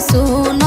ভোর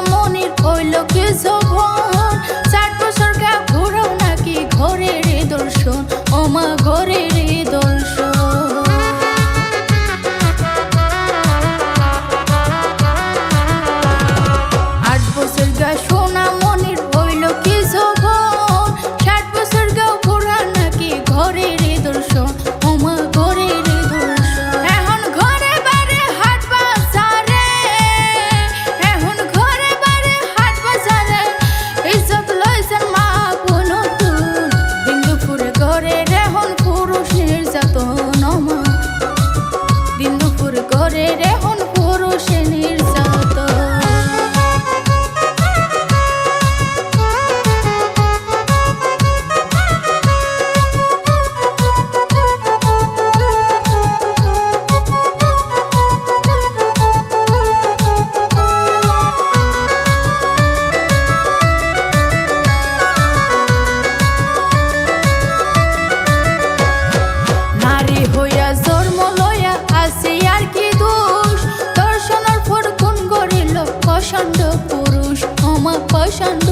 মনির হইল কিছু ভন চার বছর ঘুরো নাকি ঘরের দর্শন? ওমা ঘরের পাষাণ্ড পুরুষ ক্ষমা পাষাণ্ড